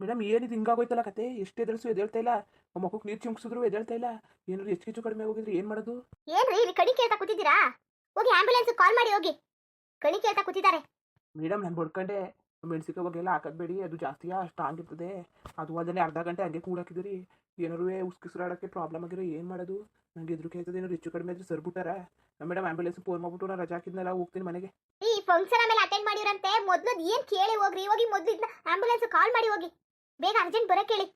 Madam ಏನಿದು ಹಿಂಗಾಗೋಯ್ತಲ್ಲ ಕತೆ? ಎಷ್ಟು ಎದುರಿಸು ಎದ್ದೇಳ್ತಾ ಇಲ್ಲ? ಮಕ್ಕಳು ನೀರು ಚಿಮ್ಕಿಸಿದ್ರು ಎದ್ದೇಳ್ತಾ ಇಲ್ಲ? ಏನಾದ್ರು ಹೆಚ್ಚು ಹೆಚ್ಚು ಕಡಿಮೆ ಆಗೋಗಿದ್ರೆ ಏನು ಮಾಡೋದು? ಏನ್ರಿ ಇಲ್ಲಿ ಕಣಿ ಕೇಳ್ತಾ ಕೂತಿದ್ದೀರಾ? ಹೋಗಿ ಆಂಬ್ಯುಲೆನ್ಸ್ ಕಾಲ್ ಮಾಡಿ ಹೋಗಿ. ಕಣಿ ಕೇಳ್ತಾ ಕೂತಿದ್ದಾರೆ. ಮೇಡಮ್ ನಾನು ಬಡ್ಕಂಡೆ. ಮೆಣಸಿಕಾಯಿ ಬಗ್ಗೆ ಎಲ್ಲ ಹಾಕದ್ಬೇಡಿ ಅದು ಜಾಸ್ತಿ ಸ್ಟ್ರಾಂಗ್ ಇರ್ತದೆ. ಅದು ಅದನ್ನೇ ಅರ್ಧ ಗಂಟೆ ಹಂಗೆ ಕೂಡಾಕಿದ್ರಿ ಏನಾರು ಉಸ್ಕಿಸ್ರಾಡೋಕ್ಕೆ ಪ್ರಾಬ್ಲಮ್ ಆಗಿರೋ ಏನು ಮಾಡೋದು? ನಂಗೆ ಎದುರು ಕೇಳ್ತದೆ ಏನಾರು ಹೆಚ್ಚು ಕಡಿಮೆ ಆದ್ರೆ ಸರ್ಬಿಟ್ಟಾರ? ಮೇಡಮ್ ಆಂಬ್ಯುಲೆನ್ಸ್ ಫೋನ್ ಮಾಡ್ಬಿಟ್ಟು ನಾನು ರಜಾ ಹಾಕಿದ್ನಲ್ಲ ಹೋಗ್ತೀನಿ ಮನೆಗೆ. ಈ ಫಂಕ್ಷನ್ ಆಮೇಲೆ ಅಟೆಂಡ್ ಮಾಡಿರಂತೆ ಮೊದ್ಲು ಏನು ಕೇಳಿ ಹೋಗ್ರಿ? ಹೋಗಿ ಮೊದ್ಲು ಆಂಬ್ಯುಲೆನ್ಸ್ ಕಾಲ್ ಮಾಡಿ ಹೋಗಿ. ಬೇಗ ಅರ್ಜೆಂಟ್ ಬರಕ್ಕೆ ಹೇಳಿ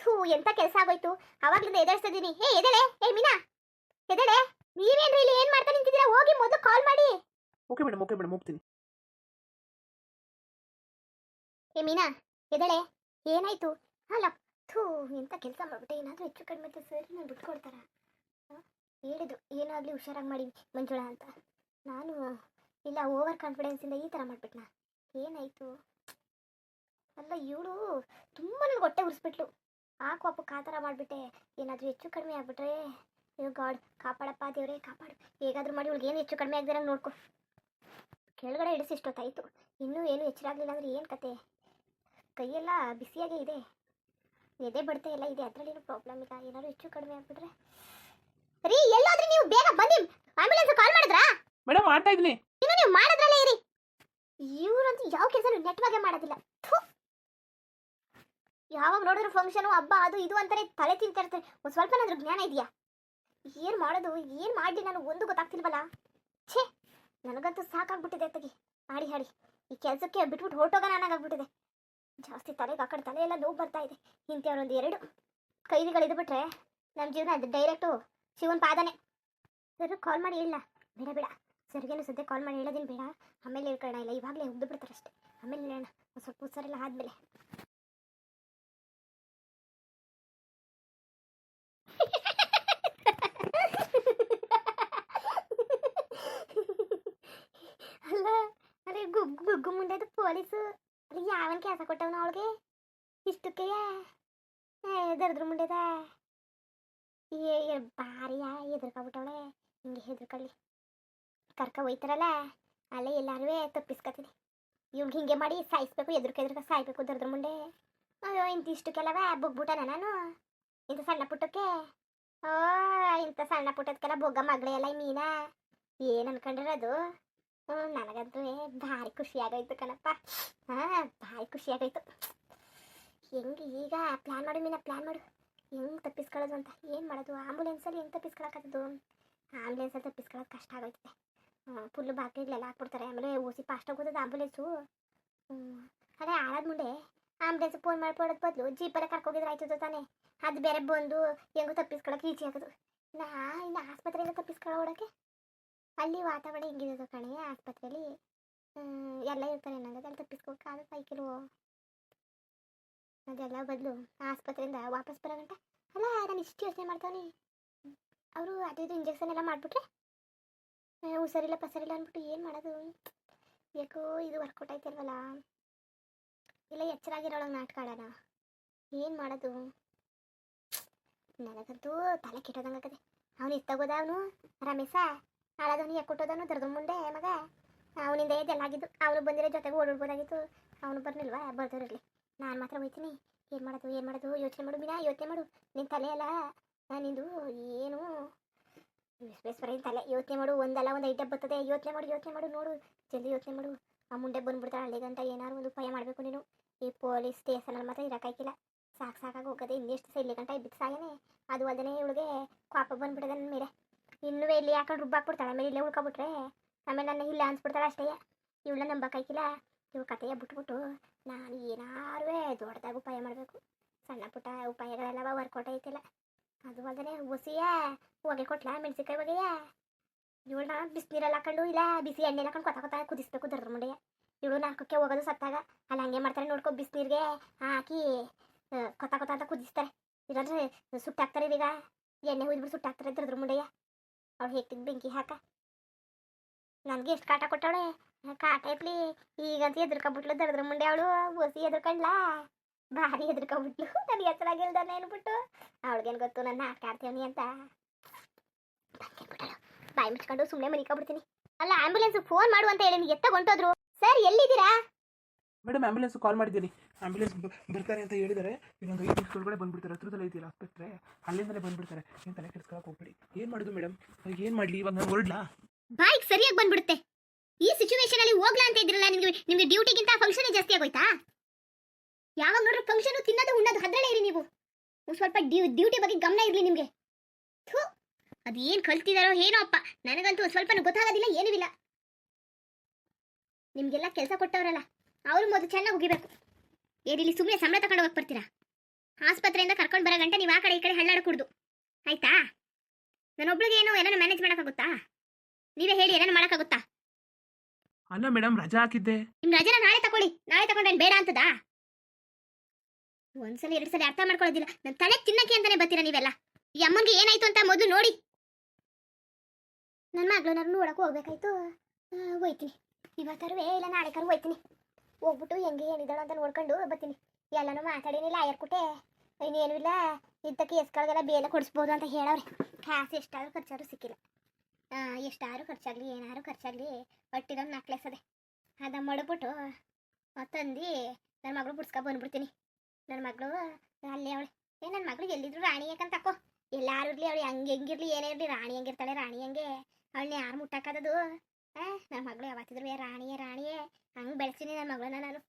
ಥೂ ಎಂತ ಕೆಲಸ ಆಗೋಯ್ತು. ಅವಾಗ್ಲಿಂದ ಎದುರಿಸ್ತಾ ಇದೀನಿ. ಹೇ ಎದಳೆ ಏ ಮೀನಾ. ಎದಳೆ ನೀವೇನ್ರಿ ಇಲ್ಲಿ ಏನ್ ಮಾಡ್ತಾ ನಿಂತಿದ್ದೀರಾ? ಹೋಗಿ ಮೊದಲು ಕಾಲ್ ಮಾಡಿ. ಓಕೆ ಮೇಡಮ್ ಓಕೆ ಮೇಡಮ್ ಹೋಗ್ತೀನಿ. ಏ ಮೀನಾ ಎದಳೆ ಏನಾಯ್ತು? ಅಲ್ಲ ಥೂ ಎಂತ ಕೆಲಸ ಮಾಡ್ಬಿಟ್ಟೆ? ಏನಾದ್ರೂ ಹೆಚ್ಚು ಕಡಿಮೆ ಸರಿ? ನಾನು ಬಿಟ್ಕೊಡ್ತಾರ? ಹೇಳಿದ್ರು ಏನಾಗ್ಲಿ ಹುಷಾರಾಗಿ ಮಾಡಿ ಮಂಜುಳಾ ಅಂತ. ನಾನು ಇಲ್ಲ ಓವರ್ ಕಾನ್ಫಿಡೆನ್ಸಿಂದ ಈ ಥರ ಮಾಡ್ಬಿಟ್ನಾ? ಏನಾಯ್ತು? ಅಲ್ಲ ಇವಳು ತುಂಬ ನನಗೆ ಹೊಟ್ಟೆ ಉರಿಸ್ಬಿಟ್ಲು. ಆ ಕೋಪ ಆ ಥರ ಮಾಡಿಬಿಟ್ಟೆ. ಏನಾದರೂ ಹೆಚ್ಚು ಕಡಿಮೆ ಆಗ್ಬಿಟ್ರೆ ಅಯ್ಯೋ ಗಾಡ್ ಕಾಪಾಡಪ್ಪ ದೇವರೇ ಕಾಪಾಡು. ಹೇಗಾದರೂ ಮಾಡಿ ಇವಳಿಗೆ ಏನು ಹೆಚ್ಚು ಕಡಿಮೆ ಆಗದಿರಂಗೆ ನೋಡ್ಕೊ. ಕೆಳಗಡೆ ಇಡಿಸಿ ಇಷ್ಟೊತ್ತಾಯಿತು. ಇನ್ನೂ ಏನು ಹೆಚ್ಚಾಗ್ಲಿಲ್ಲ ಅಂದ್ರೆ ಏನು ಕತೆ? ಕೈಯೆಲ್ಲ ಬಿಸಿಯಾಗೇ ಇದೆ. ಎದೆ ಬಡ್ತಾ ಎಲ್ಲ ಇದೆ. ಅದರಲ್ಲೇನು ಪ್ರಾಬ್ಲಮ್ ಇಲ್ಲ ಏನಾದ್ರು ಹೆಚ್ಚು ಕಡಿಮೆ ಆಗ್ಬಿಟ್ರೆ? ರೀ ಎಲ್ಲಾದ್ರೂ ನೀವು ಬೇಗ ಬನ್ನಿ ಆಂಬ್ಯುಲೆನ್ಸ್ ಕಾಲ್ ಮಾಡಿದ್ರಾ? ಮೇಡಮ್ ಮಾಡ್ತಾ ಇದ್ದೀನಿ. ಇನ್ನು ನೀವು ಮಾಡಿದ್ರಲ್ಲೇ ಇರಿ. ಇವ್ರಂತೂ ಯಾವ ಕೆಲಸ ನೆಟ್ವಾಗೆ ಮಾಡೋದಿಲ್ಲ. ಯಾವಾಗ ನೋಡಿದ್ರು ಫಂಕ್ಷನು ಹಬ್ಬ, ಅದು, ಇದು ಅಂತಾನೆ ತಲೆ ತಿಂತಾ ಇರ್ತಾರೆ ಒಂದು ಸ್ವಲ್ಪನಾದ್ರೂ ಜ್ಞಾನ ಇದೆಯಾ? ಏನು ಮಾಡೋದು? ಏನು ಮಾಡಿ ನಾನು? ಒಂದು ಗೊತ್ತಾಗ್ತಿಲ್ವಲ್ಲ? ಛೇ! ನನಗಂತೂ ಸಾಕಾಗ್ಬಿಟ್ಟಿದೆ ಅತ್ತಗೆ. ಹಾಡಿ ಹಾಡಿ. ಈ ಕೆಲಸಕ್ಕೆ ಬಿಟ್ಬಿಟ್ಟು ಹೊರಟೋಗ ನಾನಾಗ್ಬಿಟ್ಟಿದೆ ಜಾಸ್ತಿ ತಲೆಗೆ ಆ ಕಡೆ ತಲೆ ಎಲ್ಲ ನೋವು ಬರ್ತಾ ಇದೆ. ಇಂಥವ್ರೊಂದು ಎರಡು ಕೈದಿಗಳಿದು ಬಿಟ್ರೆ ನಮ್ಮ ಜೀವನ ಅದು ಡೈರೆಕ್ಟು ಶಿವನ್ ಪಾದನೆ. ಸರ್ ಕಾಲ್ ಮಾಡಿ ಹೇಳಲ್ಲ ಬೇಡ ಬೇಡ. ಸರ್ಗೇನು ಸದ್ಯ ಕಾಲ್ ಮಾಡಿ ಹೇಳೋದೇನು ಬೇಡ. ಆಮೇಲೆ ಹೇಳ್ಕೊಳ್ಳೋಣ, ಇಲ್ಲ, ಇವಾಗಲೇ ಉದ್ದು ಬಿಡ್ತಾರೆ ಅಷ್ಟೇ. ಆಮೇಲೆ ಹೇಳೋಣ. ಸ್ವಲ್ಪ ಹುಷಾರೆಲ್ಲ ಆದಮೇಲೆ. ಗುಗ್ಗು ಮುಂಡೆದು ಪೊಲೀಸು ಯಾವನ್ ಕೆಲಸ ಕೊಟ್ಟವನ ಅವಳಿಗೆ ಇಷ್ಟಕ್ಕೆ ದರ್ದ್ರ ಮುಂಡೆದ ಏ ಬಾರಿಯ ಹೆದರ್ಕೊಬಿಟ್ಟವಳೆ ಹಿಂಗೆ ಹೆದರ್ಕೊಳ್ಳಿ ಕರ್ಕ ಒಯ್ತಾರಲ್ಲ ಅಲ್ಲೇ ಎಲ್ಲಾರು ತಪ್ಪಿಸ್ಕೊತೀನಿ ಇವ್ಗೆ ಹಿಂಗೆ ಮಾಡಿ ಸಾಯಿಸ್ಬೇಕು ಎದುರ್ಕ ಎದುರ್ಕ ಸಾಯ್ಬೇಕು ದರ್ದ್ರ ಮುಂಡೆ ಅಯ್ಯೋ ಇಂತ ಇಷ್ಟಕ್ಕೆಲ್ಲವ ಬುಗ್ಬಿಟ್ಟನ ನಾನು ಇಂಥ ಸಣ್ಣ ಪುಟ್ಟಕ್ಕೆ ಓ ಇಂಥ ಸಣ್ಣ ಪುಟ್ಟದಕ್ಕೆಲ್ಲ ಬೊಗ್ಗ ಮಗಳೇ ಎಲ್ಲ ಈ ಮೀನ ಏನು ಅನ್ಕೊಂಡಿರೋದು ನನಗಂತೂ ಭಾರಿ ಖುಷಿ ಆಗೋಯ್ತು ಕಣಪ್ಪ. ಹಾಂ, ಭಾರಿ ಖುಷಿ ಆಗೋಯ್ತು ಹೆಂಗೆ ಈಗ ಪ್ಲ್ಯಾನ್ ಮಾಡು ಮೀನ ಪ್ಲ್ಯಾನ್ ಮಾಡು. ಹೆಂಗೆ ತಪ್ಪಿಸ್ಕೊಳ್ಳೋದು ಅಂತ? ಏನು ಮಾಡೋದು? ಆಂಬುಲೆನ್ಸಲ್ಲಿ ಹೆಂಗೆ ಆಂಬುಲೆನ್ಸ್ ಆಂಬುಲೆನ್ಸಲ್ಲಿ ತಪ್ಪಿಸ್ಕೊಳ್ಳೋದು ಕಷ್ಟ ಆಗೋಯ್ತದೆ. ಫುಲ್ಲು ಬಾಗಿಲೆಲ್ಲ ಹಾಕ್ಬಿಡ್ತಾರೆ. ಆಮೇಲೆ ಓಸಿ ಫಾಸ್ಟ್ ಹೋಗೋದು ಆಂಬುಲೆನ್ಸು. ಅದೇ ಆಳದ ಮುಂದೆ ಆಂಬುಲೆನ್ಸ್ ಫೋನ್ ಮಾಡ್ಕೊಡೋದು ಬದಲು ಜೀಪಲ್ಲೇ ಕರ್ಕೋಗಿದ್ರೆ ಆಯ್ತದ ತಾನೇ? ಅದು ಬೇರೆ ಬಂದು ಹೆಂಗು ತಪ್ಪಿಸ್ಕೊಳಕ್ಕೆ ಈಜಿ ಆಗೋದು. ನಾ ಇನ್ನು ಆಸ್ಪತ್ರೆಯಿಂದ ತಪ್ಪಿಸ್ಕೊಳ ಓಡೋಕ್ಕೆ ಅಲ್ಲಿ ವಾತಾವರಣ ಹೆಂಗಿರೋದು ಕಣೆ? ಆಸ್ಪತ್ರೆಯಲ್ಲಿ ಎಲ್ಲ ಇರ್ತಾರೆ ನನಗೆ ಅಲ್ಲಿ ತಪ್ಪಿಸ್ಕೋಕ್ಕಾಗ ಸೈಕಲ್. ಅದೆಲ್ಲ ಬದಲು, ಆಸ್ಪತ್ರೆಯಿಂದ ವಾಪಸ್ ಬರೋ ಗಂಟ ಅಲ್ಲ ನಾನು ಇಷ್ಟು ಯೋಚನೆ ಮಾಡ್ತಾವನಿ? ಅವರು ಅದು ಇದು ಇಂಜೆಕ್ಷನ್ ಎಲ್ಲ ಮಾಡಿಬಿಟ್ರೆ? ಹುಷಾರಿಲ್ಲ ಪಸರಿಲ್ಲ ಅಂದ್ಬಿಟ್ಟು ಏನು ಮಾಡೋದು? ಯಾಕೋ ಇದು ವರ್ಕೌಟ್ ಆಯ್ತಲ್ವಲ್ಲ ಇಲ್ಲ ಎಚ್ಚರಾಗಿರೋಳಂಗೆ ನಾಟಕ ಏನು ಮಾಡೋದು? ನನಗಂತೂ ತಲೆ ಕೆಟ್ಟೋದಂಗದೆ ಅವನು ಇತ್ತಾಗೋದ ಅವನು? ರಮೇಶ? ಹಾಳಾದವನು ಯಾಕೆ ಕೊಟ್ಟೋದವನು ದರ್ದ ಮುಂದೆ ಮಗ. ಅವನಿಂದ ಇದೆಲ್ಲ ಆಗಿದ್ದು ಅವನು ಬಂದಿರೋ ಜೊತೆಗೆ ಓಡಾಡ್ಬೋದಾಗಿತ್ತು. ಅವನು ಬರ್ನಿಲ್ವಾ ಬರ್ದವ್ರಿರಲಿ ನಾನು ಮಾತ್ರ ಹೋಯ್ತೀನಿ. ಏನು ಮಾಡೋದು ಏನು ಮಾಡೋದು? ಯೋಚನೆ ಮಾಡು ಬಿನಾ ಯೋಚನೆ ಮಾಡು. ನಿನ್ನ ತಲೆ ಅಲ್ಲ. ನಿಂದು ಏನು? ವಿಶ್ವೇಶ್ವರ ತಲೆ. ಯೋಚನೆ ಮಾಡು. ಒಂದಲ್ಲ, ಒಂದು ಐಟಮ್ ಬರ್ತದೆ. ಯೋಚನೆ ಮಾಡು ಯೋಚನೆ ಮಾಡು, ನೋಡು. ಜಲ್ದಿ ಯೋಚನೆ ಮಾಡು. ಆ ಮುಂದೆ ಬಂದ್ಬಿಡ್ತಾಳೆ ಹಳ್ಳಿಗಂತ. ಏನಾದ್ರು ಒಂದು ಉಪಾಯ ಮಾಡಬೇಕು ನೀನು. ಈ ಪೊಲೀಸ್ ಸ್ಟೇಷನಲ್ಲಿ ಮಾತ್ರ ಇರೋಕ್ಕಾಗಿಲ್ಲ ಸಾಕು ಸಾಕಾಗಿ ಹೋಗೋದೆ ಇನ್ನೆಷ್ಟು ಸಹ ಇಲ್ಲಿ ಗಂಟ ಅದು ಅಲ್ಲದೆ ಇವಳಿಗೆ ಕೋಪ ಬಂದ್ಬಿಟ್ಟದೆ ನನ್ನ ಮೇಲೆ. ಇನ್ನೂ ಇಲ್ಲಿ ಯಾಕಂದ್ರೆ ರುಬ್ಬಾಕ್ಬಿಡ್ತಾಳೆ ಆಮೇಲೆ ಇಲ್ಲೇ ಉಳ್ಕೊಬಿಟ್ರೆ ಆಮೇಲೆ ನನ್ನ ಇಲ್ಲ ಅನ್ಸ್ಬಿಡ್ತಾಳೆ ಅಷ್ಟೇ. ಇವಳ ನಂಬಕ್ಕಾಗಿಲ್ಲ ಇವ್ ಕಥೆಯ ಬಿಟ್ಬಿಟ್ಟು ನಾನು ಏನಾರು ದೊಡ್ಡದಾಗಿ ಉಪಾಯ ಮಾಡಬೇಕು. ಸಣ್ಣ ಪುಟ್ಟ ಉಪಾಯಗಳೆಲ್ಲ ವರ್ಕೌಟ್ ಐತಿಲ್ಲ. ಅದು ಅಲ್ಲದೆ ಹುಸಿಯ ಹೊಗೆ ಕೊಟ್ಲ ಮೆಣಸಿನ್ಕಾಯಿ ಹೊಗೆಯ. ಇವಳನ್ನ ಬಿಸಿನೀರಲ್ಲಿ ಹಾಕೊಂಡು ಇಲ್ಲ ಬಿಸಿ ಎಣ್ಣೆ ಹಾಕೊಂಡು ಕೊತ್ತ ಕೊತ್ತ ಕುದಿಸ್ಬೇಕು ದರ್ದ್ರ ಮುಂಡೆಯ ಇವಳು ನಾಲ್ಕಕ್ಕೆ ಹೋಗೋದು ಸತ್ತಾಗ. ಅಲ್ಲಿ ಹಂಗೆ ಮಾಡ್ತಾರೆ ನೋಡ್ಕೊ ಬಿಸಿನೀರಿಗೆ ಹಾಕಿ ಆ, ಕೊತ್ತ ಕೊತ್ತ ಅಂತ ಕುದಿಸ್ತಾರೆ. ಇಲ್ಲಾಂದ್ರೆ ಸುಟ್ಟಾಕ್ತಾರೆ ಈಗ ಎಣ್ಣೆ ಹುಯ್ದ್ಬಿಟ್ಟು ಸುಟ್ಟಾಕ್ತಾರೆ ದರ್ದ್ರ ಮುಂಡೆಯ ಅವ್ಳು ಹೇಗ್ತಿದ್ ಬೆಂಕಿ ಹಾಕ. ನನಗೆ ಎಷ್ಟು ಕಾಟ ಕೊಟ್ಟವಳೆ? ಕಾಟ ಇರ್ಲಿ, ಈಗಂತ ಎದ್ರಕೊಂಬಿಟ್ಲು ದರದ್ರ ಮುಂಡೆ ಅವಳು ಓಸಿ ಎದ್ರಕೊಂಡ್ಲಾ ಭಾರಿ ಎದ್ರಕೊಂಬಿಟ್ಲು ನನ್ನ ಹೆಸರಾಗಿಲ್ದಾನೆ ಅನ್ಬಿಟ್ಟು. ಅವಳಿಗೇನು ಗೊತ್ತು ನನ್ನ ಆಟ ಆಡ್ತೇವನಿ ಅಂತ. ಬಾಯಿ ಮುಚ್ಕೊಂಡು ಸುಮ್ಮನೆ ಮನಿಕೊಂಡ್ಬಿಡ್ತೀನಿ ಅಲ್ಲ ಆಂಬ್ಯುಲೆನ್ಸ್ ಫೋನ್ ಮಾಡು ಅಂತ ಹೇಳಿ ಎತ್ತ ಹೊಂಟೋದ್ರು ಸರ್, ಎಲ್ಲಿದ್ದೀರಾ? ಮೇಡಮ್ ಆಂಬ್ಯುಲೆನ್ಸ್ ಕಾಲ್ ಮಾಡಿದ್ದೀನಿ. ಆ್ಯಂಬುಲೆನ್ಸ್ ಬರ್ತಾರೆ ಅಂತ ಹೇಳಿದರೆ ಇನ್ನೊಂದು ಐದು ನಿಮಿಷ ಒಳಗಡೆ ಬಂದ್ಬಿಡ್ತಾರೆ, ಹತ್ರದಲ್ಲಿ ಇದೆಯಲ್ಲ ಆಸ್ಪತ್ರೆ, ಅಲ್ಲಿಂದಲೇ ಬಂದ್ಬಿಡ್ತಾರೆ ಏನು ತಲೆ ಕೆಡ್ಸ್ಕೊಳಕ್ಕೆ ಹೋಗ್ಬೇಡಿ. ಏನು ಮಾಡೋದು ಮೇಡಮ್ ಏನು ಮಾಡಲಿ? ಇವಾಗ ನಾನು ಹೊರಡ್ಲಾ? ಬೈಕ್ ಸರಿಯಾಗಿ ಬಂದ್ಬಿಡುತ್ತೆ. ಈ ಸಿಚುವೇಶನ್ ಅಲ್ಲಿ ಹೋಗ್ಲಾ ಅಂತ ಇದ್ರಲ್ಲ, ನಿಮ್ಗೆ ನಿಮ್ಗೆ ಡ್ಯೂಟಿಗಿಂತ ಫಂಕ್ಷನ್ ಜಾಸ್ತಿ ಆಗೋಯ್ತಾ? ಯಾವಾಗ ನೋಡ್ರಿ ಫಂಕ್ಷನ್ ತಿನ್ನೋದು, ಉಣ್ಣೋದು ಹದ್ರಲ್ಲೇ ಇರಿ ನೀವು. ಸ್ವಲ್ಪ ಡ್ಯೂಟಿ ಬಗ್ಗೆ ಗಮನ ಇರಲಿ ನಿಮಗೆ. ಥೂ, ಅದೇನ್ ಕಲ್ತಿದಾರೋ ಏನೋ ಅಪ್ಪ. ನನಗಂತೂ ಸ್ವಲ್ಪ ಗೊತ್ತಾಗೋದಿಲ್ಲ, ಏನೂ ಇಲ್ಲ. ನಿಮಗೆಲ್ಲ ಕೆಲಸ ಕೊಟ್ಟವರಲ್ಲ, ಅವರು ಮೊದಲು ಚೆನ್ನಾಗಿ ಹೋಗಿಬೇಕು ಏನಿಲ್ಲಿ ಸುಮ್ಮನೆ ಸಂಬಳ ತಗೊಂಡು ಹೋಗಕ್ಕೆ ಬರ್ತೀರಾ? ಆಸ್ಪತ್ರೆಯಿಂದ ಕರ್ಕೊಂಡು ಬರೋ ಗಂಟೆ ನೀವು ಆ ಕಡೆ ಈ ಕಡೆ ಹಳ್ಳಾಡಕೂಡ್ದು ಆಯ್ತಾ? ನಾನೊಬ್ಳಿಗೆ ಏನು ಏನಾನ ಮ್ಯಾನೇಜ್ ಮಾಡೋಕ್ಕಾಗುತ್ತಾ ನೀವೇ ಹೇಳಿ ಏನಾನ ಮಾಡೋಕ್ಕಾಗುತ್ತಾ ಅಲ್ಲ ಮೇಡಮ್ ರಜಾ ಹಾಕಿದ್ದೆ. ನಿಮ್ ರಜೆನ ನಾಳೆ ತಕೊಳ್ಳಿ. ನಾಳೆ ತಗೊಂಡ್ರೆ ಬೇಡ ಅಂತದಾ? ಒಂದ್ಸಲ ಎರಡ್ ಸಲ ಅರ್ಥ ಮಾಡ್ಕೊಳ್ಳೋದಿಲ್ಲ. ನನ್ ತಲೆ ತಿನ್ನಕ್ಕೆ ಅಂತಾನೆ ಬರ್ತೀರಾ ನೀವೆಲ್ಲ? ಈ ಅಮ್ಮನ್ಗೆ ಏನಾಯ್ತು ಅಂತ ಮೊದಲು ನೋಡಿ. ನನ್ನ ಮಗಳು ನಾನು ನೋಡಕ್ ಹೋಗ್ಬೇಕಾಯ್ತು ಹೋಯ್ತೀನಿ. ಇವತ್ತರುವೆ ಇಲ್ಲ ನಾಳೆ ಕರು ಹೋಯ್ತೀನಿ. ಹೋಗ್ಬಿಟ್ಟು ಹೆಂಗೆ ಏನಿದ್ದಾಳು ಅಂತ ನೋಡ್ಕೊಂಡು ಬರ್ತೀನಿ. ಎಲ್ಲನೂ ಮಾತಾಡೇನಿಲ್ಲ ಕುಟೆ. ಇನ್ನೇನು ಇಲ್ಲ ಇಂಥ ಕೇಸ್ಗಳಿಗೆಲ್ಲ ಬೇಲೆ ಕೊಡಿಸ್ಬೋದು ಅಂತ ಹೇಳವ್ರಿ. ಕಾಸು ಎಷ್ಟಾದ್ರೂ ಖರ್ಚಾದ್ರೂ ಸಿಕ್ಕಿಲ್ಲ. ಆ, ಎಷ್ಟಾದ್ರೂ ಖರ್ಚಾಗ್ಲಿ ಏನಾದ್ರು ಖರ್ಚಾಗ್ಲಿ ಒಟ್ಟಿದೊಂದು ನಕ್ಲೆಸ್ ಅದೇ. ಅದ ಮಡ್ಬಿಟ್ಟು ತಂದು ನನ್ನ ಮಗಳು ಬಿಡ್ಸ್ಕೊ ಬಂದ್ಬಿಡ್ತೀನಿ. ನನ್ನ ಮಗಳು ಅಲ್ಲೇ ಅವಳು. ಏ ನನ್ನ ಮಗಳು ಎಲ್ಲಿದ್ರು ರಾಣಿ ಯಾಕಂತ ತಕೋ ಎಲ್ಲಾರು ಇರ್ಲಿ ಅವಳು ಹಂಗೆ ಹೆಂಗಿರ್ಲಿ ಏನೇ ಇರಲಿ ರಾಣಿ ಹೆಂಗಿರ್ತಾಳೆ ರಾಣಿ ಹಂಗೆ? ಅವಳನ್ನ ಯಾರು ಮುಟ್ಟಕ್ಕದದು ಆ ನನ್ನ ಮಗಳು ಯಾವತ್ತಿದ್ರು ರಾಣಿಯೇ ರಾಣಿಯೇ, ಹಂಗೆ ಬೆಳೆಸ್ತೀನಿ ನನ್ನ ಮಗಳನ್ನ ನಾನು.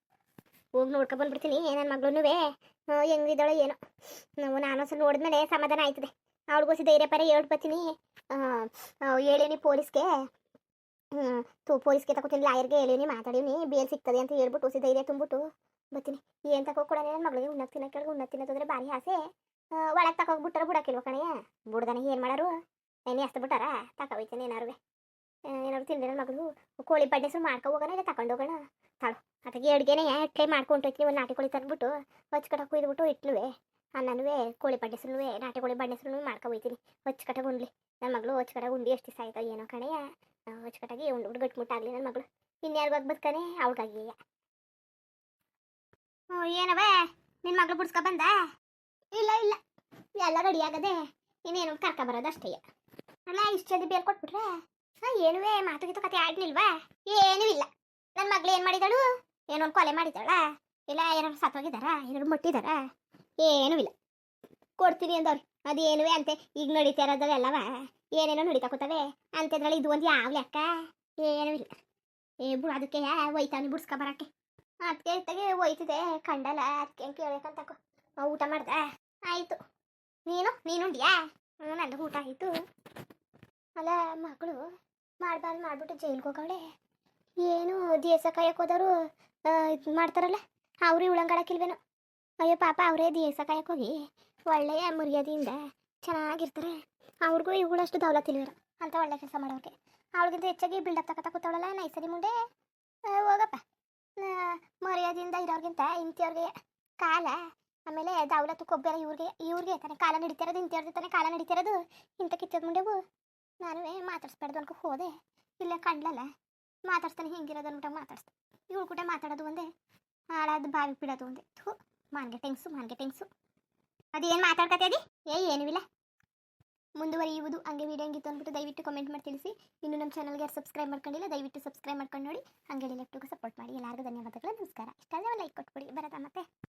ಹೋಗಿ ನೋಡ್ಕೊ ಬಂದ್ಬಿಡ್ತೀನಿ ನನ್ನ ಮಗಳನ್ನೂ ಹೆಂಗಿದ್ದಾಳೆ ಏನೋ. ನಾವು ನಾನು ಸ್ವಲ್ಪ ನೋಡಿದ್ಮೇಲೆ ಸಮಾಧಾನ ಆಯ್ತದೆ. ಅವಳಿಗೋಸಿ ಧೈರ್ಯ ಪರ ಹೇಳ್ ಬರ್ತೀನಿ. ಹೇಳೀನಿ ಪೊಲೀಸ್ಗೆ. ತು ಪೊಲೀಸ್ಗೆ ತಗೋತೀನಿ ಲಾಯರ್ಗೆ ಹೇಳೀನಿ, ಮಾತಾಡೀನಿ, ಬೇಲ್ ಸಿಗ್ತದೆ ಅಂತ ಹೇಳ್ಬಿಟ್ಟು ಹೊಸಿ ಧೈರ್ಯ ತುಂಬಿಟ್ಟು ಬರ್ತೀನಿ. ಏನು ತಗೋ ಕೊಡ ನನ್ನ ಮಗಳಿಗೆ? ಉಣ್ಣಕ್ಕೆ ತಿನ್ನಕ್ಕೆ ಕೇಳಿಗೆ ಉಣ್ಣಕ್ಕೆ ತಿನ್ನೋದಂದ್ರೆ ಭಾರಿ ಆಸೆ. ಒಳಗೆ ತಗೋಗ್ಬಿಟ್ಟಾರ ಬಿಡಕ್ಕಿಲ್ವ ಕಣೆ? ಬುಡ್ದಾನೆ ಏನು ಮಾಡಾರು? ನೆನೆ ಹಸ್ತು ಬಿಟ್ಟಾರ? ತಗೋಯ್ತೇನೆ ಏನಾರು. ಏನಾದ್ರು ತಿಂದ್ರೆ ಮಗಳು? ಕೋಳಿ ಬಡ್ಡೆಸು ಮಾಡ್ಕೊ ಹೋಗೋಣ ಇಲ್ಲ ತಗೊಂಡು ಹೋಗೋಣ? ತಾಳು ಅದಕ್ಕೆ ಅಡುಗೆನೇ ಎಟ್ಲೆ ಮಾಡ್ಕೊಂಡು ಹೋಗ್ತೀನಿ ಒಂದು ನಾಟಿ ಕೋಳಿ ತಂದ್ಬಿಟ್ಟು ಹೊಚ್ಕಟ ಕುಯ್ದ್ಬಿಟ್ಟು ಇಟ್ಲುವೆ. ಅನ್ನನುವೆ, ಕೋಳಿ ಬಡ್ಡೆಸ್ರು ನಾಟಿ ಕೋಳಿ ಬಡ್ಡೆಸ್ರು ಮಾಡ್ಕೊ ಹೋಗ್ತೀನಿ ಹೊಚ್ಕಟ ಉಂಡ್ಲಿ. ನನ್ನ ಮಗಳು ಹೊಚ್ಕಟ ಉಂಡಿ ಎಷ್ಟು ದಿವಸ ಆಯ್ತೋ ಏನೋ ಕಣೆಯ. ಹೊಚ್ಕಟಾಗಿ ಉಂಡು ಗಟ್ಮುಟ್ಟಾಗಲಿ ನನ್ನ ಮಗಳು. ಇನ್ಯಾರಿಗಾಗಿ ಬದುಕನೆ ಅವಳಿಗಾಗಿ ಹ್ಞೂ ಏನವೇ ನಿನ್ನ ಮಗಳು ಬಿಡ್ಸ್ಕೊ ಬಂದ? ಇಲ್ಲ ಇಲ್ಲ. ಎಲ್ಲ ರೆಡಿ ಆಗದೆ, ಇನ್ನೇನು ಕರ್ಕ ಬರೋದು ಅಷ್ಟೇ ಅಲ್ಲ ಇಷ್ಟು ಜಲ್ದಿ ಬೇರೆ ಕೊಟ್ಬಿಟ್ರೆ? ಏನುವೆ ಮಾತು ಗೀತು ಕತೆ ಆಡ್ಲಿಲ್ವಾ ಏನೂ ಇಲ್ಲ. ನನ್ನ ಮಗಳು ಏನು ಮಾಡಿದಳು? ಏನೋ ಒಂದು ಕೊಲೆ ಮಾಡಿದಾಳ? ಇಲ್ಲ ಏನಾದ್ರು ಸತ್ತೋಗಿದಾರ ಏನಾದ್ರು ಮುಟ್ಟಿದಾರ? ಏನೂ ಇಲ್ಲ. ಕೊಡ್ತೀನಿ ಅಂದವ್ರು. ಅದೇನುವೆ ಅಂತೆ, ಈಗ ನಡೀತಾ ಇರೋದವೆಲ್ಲವ ಏನೇನೋ ನಡೀತಾ ಕೂತವೆ? ಅಂಥದ್ರಲ್ಲಿ ಇದು ಒಂದು ಯಾವ ಲೆಕ್ಕ? ಏನೂ ಇಲ್ಲ. ಏ, ಬುಡ, ಅದಕ್ಕೆ ಒಯ್ತಾನೆ ಬಿಡ್ಸ್ಕೊ ಬರಕ್ಕೆ. ಅದಕ್ಕೆ ಇತ್ತಾಗೆ ಒಯ್ತಿದೆ, ಕಂಡಲ್ಲ ಅದಕ್ಕೆ ಕೇಳಬೇಕಂತ ಊಟ ಮಾಡ್ದೆ. ಆಯಿತು. ನೀನು? ನೀನುಂಡ್ಯಾ? ಹ್ಞೂ ಊಟ ಆಯಿತು. ಅಲ್ಲ ಮಗಳು ಮಾಡ್ಬಾರ್ದು ಮಾಡ್ಬಿಟ್ಟು ಜೈಲ್ಗೆ ಹೋಗವಳೆ. ಏನು ದೇಸ ಕಾಯಕ್ಕೆ ಇದು ಮಾಡ್ತಾರಲ್ಲ ಅವ್ರು ಉಳಂಗಾಡಕ್ಕಿಲ್ವೇನೋ ಅಯ್ಯೋ ಪಾಪ ಅವರೇ ದೇಸ ಕಾಯಕ್ಕೆ ಹೋಗಿ ಒಳ್ಳೆಯ ಮರ್ಯಾದೆಯಿಂದ ಚೆನ್ನಾಗಿರ್ತಾರೆ. ಅವ್ರಿಗೂ ಇವುಗಳಷ್ಟು ದೌಲತ್ತಿಲ್ವೇನೋ ಅಂತ ಒಳ್ಳೆ ಕೆಲಸ ಮಾಡೋಕೆ ಅವಳಿಗಿಂತ ಹೆಚ್ಚಾಗಿ ಬಿಲ್ಡಪ್ ತಗೋತಾ ಕೂತಾವಳಲ್ಲ ನೈಸರಿ ಮುಂದೆ ಹೋಗಪ್ಪ. ಆ, ಮರ್ಯಾದೆಯಿಂದ ಇರೋರ್ಗಿಂತ ಇಂಥವ್ರಿಗೆ ಕಾಲ ಆಮೇಲೆ ದೌಲತ್ತು ಕೊಬ್ಬೆಲ್ಲ ಇವ್ರಿಗೆ ಇವ್ರಿಗೆ ತಾನೆ ಕಾಲ ನಡೀತಿರೋದು ಇಂಥವ್ರದ್ದು ತಾನೆ ಕಾಲ ನಡೀತಿರೋದು ಇಂಥ ಕಿತ್ತದ ಮುಂಡೆವು. ನಾನುವೇ ಮಾತಾಡಿಸ್ಬಾರ್ದು ಅನ್ಕೊ ಹೋದೆ. ಇಲ್ಲ ಕಂಡ್ಲಲ್ಲ ಮಾತಾಡ್ಸ್ತಾನೆ ಹಿಂಗಿರೋದು ಅನ್ಬಿಟ್ಟು ಮಾತಾಡ್ಸ್ತಾನೆ. ಇವಳು ಕೂಡ ಮಾತಾಡೋದು ಒಂದೇ. ಹಾಳಾದ ಬಾವಿ ಬಿಡೋದು ಒಂದೇ. ಥೂ, ಮಾನ್ಗೆ ಟೆಂಗ್ಸು ಮಾನ್ಗೆ ಟೆಂಗ್ಸು ಅದೇನು ಮಾತಾಡ್ಕತ್ತೆ ಅದಿ? ಏ, ಏನೂ ಇಲ್ಲ. ಮುಂದುವರಿಯುವುದು ಹಂಗೆ ವೀಡಿಯೋ ಹಂಗಿತ್ತು ಅಂದ್ಬಿಟ್ಟು ದಯವಿಟ್ಟು ಕಮೆಂಟ್ ಮಾಡಿ ತಿಳಿಸಿ. ಇನ್ನು ನಮ್ಮ ಚಾನಲ್ಗೆ ಯಾರು ಸಬ್ಸ್ಕ್ರೈಬ್ ಮಾಡ್ಕೊಂಡಿಲ್ಲ, ದಯವಿಟ್ಟು ಸಬ್ಸ್ಕ್ರೈಬ್ ಮಾಡ್ಕೊಂಡು ನೋಡಿ. ಹಂಗೆ ಲೆಫ್ಟಿಗೂ ಸಪೋರ್ಟ್ ಮಾಡಿ. ಎಲ್ಲರಿಗೂ ಧನ್ಯವಾದಗಳು, ನಮಸ್ಕಾರ. ಇಷ್ಟ ಲೈಕ್ ಕೊಟ್ಬಿಡಿ. ಬರೋದಾ ಮತ್ತೆ.